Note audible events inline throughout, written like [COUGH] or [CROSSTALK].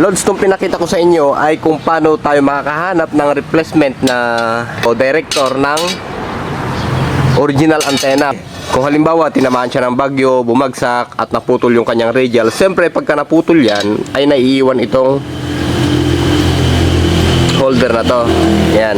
Lods, itong pinakita ko sa inyo ay kung paano tayo makakahanap ng replacement na o director ng original antenna. Kung halimbawa, tinamaan siya ng bagyo, bumagsak at naputol yung kanyang radial, siyempre pagka naputol yan, ay naiiwan itong holder na to. Yan.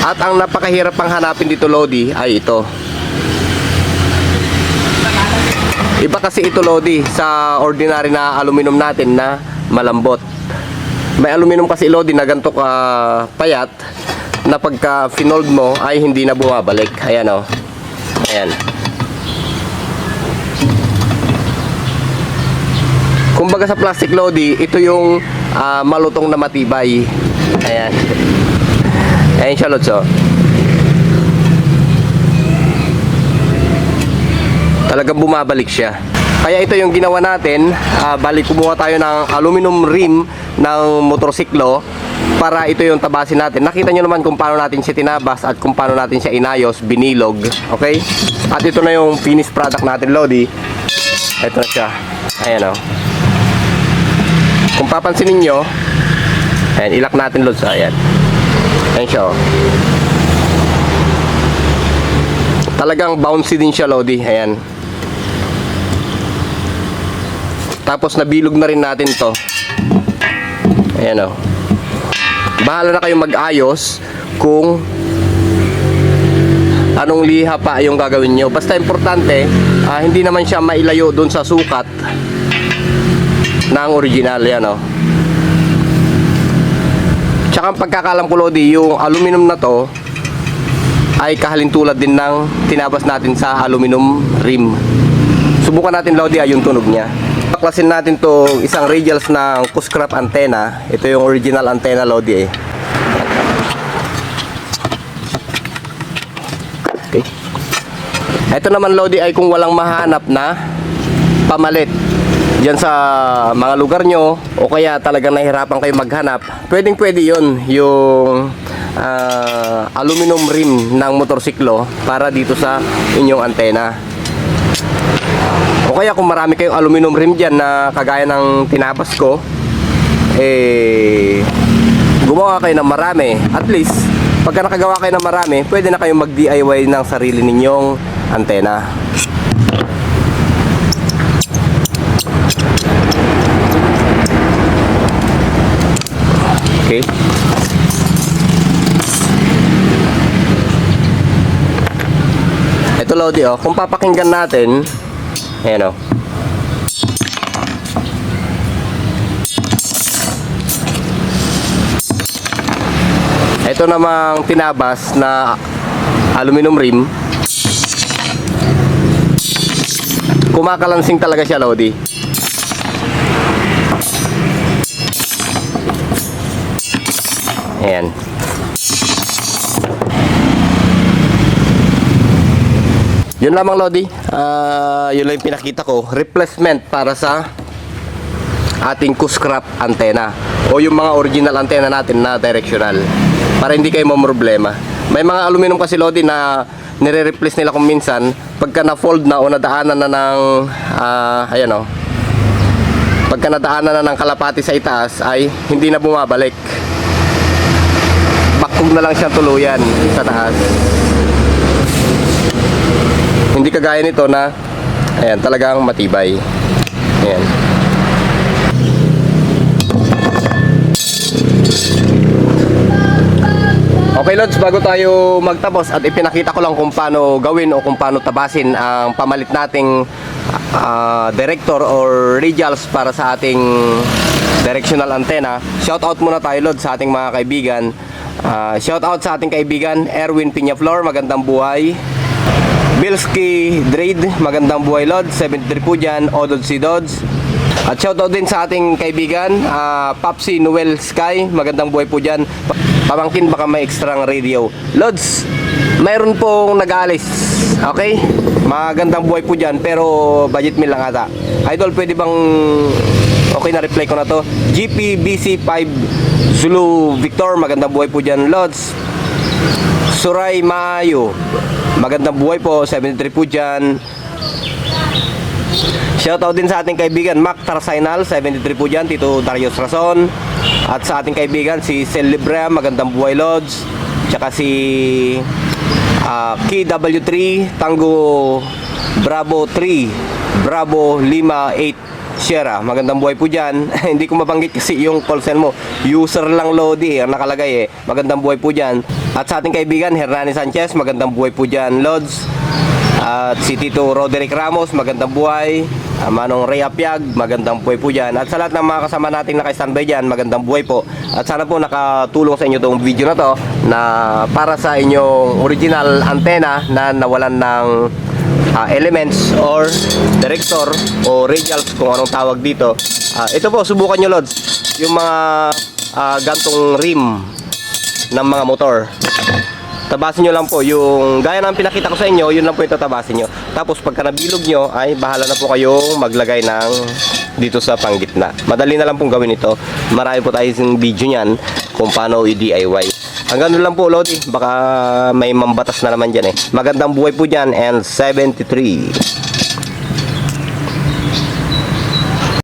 At ang napakahirap pang hanapin dito, Lodi, ay ito. Iba kasi ito, Lodi, sa ordinary na aluminum natin na malambot. May aluminum kasi, Lodi, na ganito ka payat na pagka finold mo ay hindi na bumabalik. Ayan, oh. Ayan. Kumbaga sa plastic, Lodi, ito yung ah, malutong na matibay. Ayan. Ayan siya, Lods, talagang bumabalik siya. Kaya ito yung ginawa natin, ah, balik kumuha tayo ng aluminum rim ng motorsiklo para ito yung tabasin natin. Nakita nyo naman kung paano natin siya tinabas at kung paano natin siya inayos, binilog. Okay? At ito na yung finished product natin, Lodi. Ito na siya. Ayan o. Kung papansinin nyo, ayan, ilak natin, Lods. Ayan. Ayan siya o. Talagang bouncy din siya, Lodi. Ayan. Tapos nabilog na rin natin to. Ayan o. Bahala na kayong mag-ayos kung anong liha pa yung gagawin nyo. Basta importante, ah, hindi naman siya mailayo dun sa sukat ng original. Yan o. Tsaka ang pagkakalam ko, Lodi, yung aluminum na to ay kahalintulad din ng tinabas natin sa aluminum rim. Subukan natin, Lodi, ah, yung tunog niya. Baklasin natin to isang radials ng Kuskrap antenna. Ito yung original antenna, Lodi, eh. Okay. Ito naman, Lodi, ay kung walang mahanap na pamalit Diyan sa mga lugar nyo o kaya talagang nahihirapan kayo maghanap, pwedeng pwede yun yung ah, aluminum rim ng motorsiklo para dito sa inyong antena. O kaya kung marami kayong aluminum rim dyan na kagaya ng tinabas ko, eh, gumawa kayo ng marami. At least, pagka nakagawa kayo ng marami, pwede na kayong mag-DIY ng sarili ninyong antena. Okay. Ito Lodi oh, kung papakinggan natin, ayan oh. Ito namang tinabas na aluminum rim. Kumakalansing talaga siya Lodi. Ayan. Yun lamang Lodi. Ah, yun lang yung pinakita ko. Replacement para sa ating Kuskrap antenna o yung mga original antenna natin na directional para hindi kayo problema. May mga aluminum kasi Lodi na nire-replace nila kung minsan pagka na-fold na o nadaanan na ng ah, ayan o pagka nadaanan na ng kalapati sa itaas ay hindi na bumabalik bakog na lang siya tuluyan sa taas. Hindi kagaya nito na ayan, talagang matibay. Ayan. Okay Lods, bago tayo magtapos at ipinakita ko lang kung paano gawin o kung paano tabasin ang pamalit nating ah, director or radials para sa ating directional antenna. Shout out muna tayo Lods sa ating mga kaibigan. Ah, shout out sa ating kaibigan Erwin Piñaflor, magandang buhay. Bilski Drade, magandang buhay Lod, 73 po dyan, Odod si Dodds. At shoutout din sa ating kaibigan, ah, Papsi Noel Sky, magandang buhay po dyan. Pa- Pamangkin baka may extra radio. Lods, mayroon pong nag-aalis, okay? Magandang buhay po dyan, pero budget meal lang ata. Idol, pwede bang, okay na reply ko na to. GPBC5 Zulu Victor, magandang buhay po dyan. Lods, Suray Maayo. Magandang buhay po, 73 po dyan. Shoutout din sa ating kaibigan Mac Tarsainal, 73 po dyan, Tito Darius Rason. At sa ating kaibigan si Sel Magandang Buhay Lodge. Tsaka si ah, KW3, Tango Bravo 3, Bravo 58 Sierra, magandang buhay po dyan. [LAUGHS] Hindi ko mabanggit kasi yung call sign mo. User lang Lodi, ang nakalagay eh. Magandang buhay po dyan. At sa ating kaibigan, Hernani Sanchez, magandang buhay po dyan, Lods. At si Tito Roderick Ramos, magandang buhay. Ah, Manong Ray Apiag, magandang buhay po dyan. At sa lahat ng mga kasama nating naka-standby dyan, magandang buhay po. At sana po nakatulong sa inyo itong video na to na para sa inyong original antenna na nawalan ng ah, elements or director o radials kung anong tawag dito. Ah, ito po, subukan nyo Lods. Yung mga ah, gantong rim ng mga motor. Tabasin nyo lang po yung gaya ng pinakita ko sa inyo, yun lang po yung tatabasin nyo. Tapos pagka nabilog nyo, ay bahala na po kayong maglagay ng dito sa panggitna. Madali na lang pong gawin ito. Marami po tayo yung video niyan kung paano i-DIY. Hanggang doon lang po, Lodi. Baka may mambatas na naman dyan eh. Magandang buhay po dyan and 73.